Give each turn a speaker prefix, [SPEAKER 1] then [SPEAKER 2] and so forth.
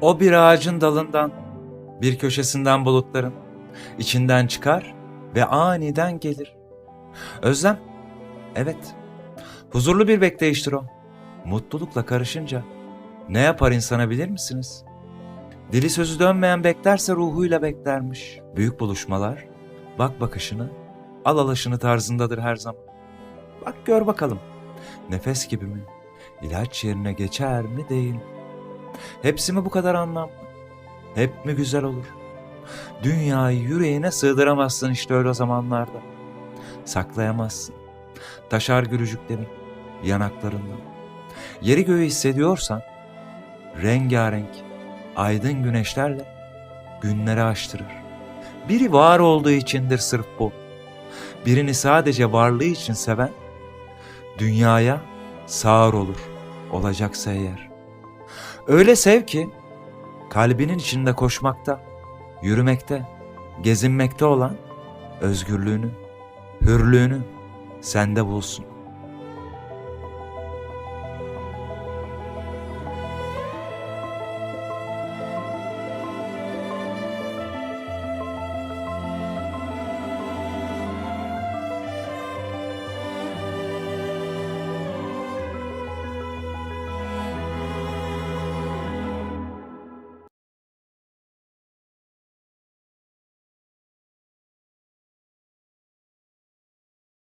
[SPEAKER 1] O bir ağacın dalından, bir köşesinden bulutların, içinden çıkar ve aniden gelir. Özlem, evet, huzurlu bir bekleyiştir o. Mutlulukla karışınca ne yapar insana bilir misiniz? Dili sözü dönmeyen beklerse ruhuyla beklermiş. Büyük buluşmalar, bak bakışını, al alaşını tarzındadır her zaman. Bak gör bakalım, nefes gibi mi, ilaç yerine geçer mi değil mi? Hepsi mi bu kadar anlamlı? Hep mi güzel olur? Dünyayı yüreğine sığdıramazsın işte öyle zamanlarda. Saklayamazsın. Taşar gülücüklerin yanaklarından. Yeri göğü hissediyorsan rengarenk, aydın güneşlerle günleri açtırır. Biri var olduğu içindir sırf bu. Birini sadece varlığı için seven dünyaya sağır olur olacaksa eğer. Öyle sev ki kalbinin içinde koşmakta, yürümekte, gezinmekte olan özgürlüğünü, hürlüğünü sende bulsun.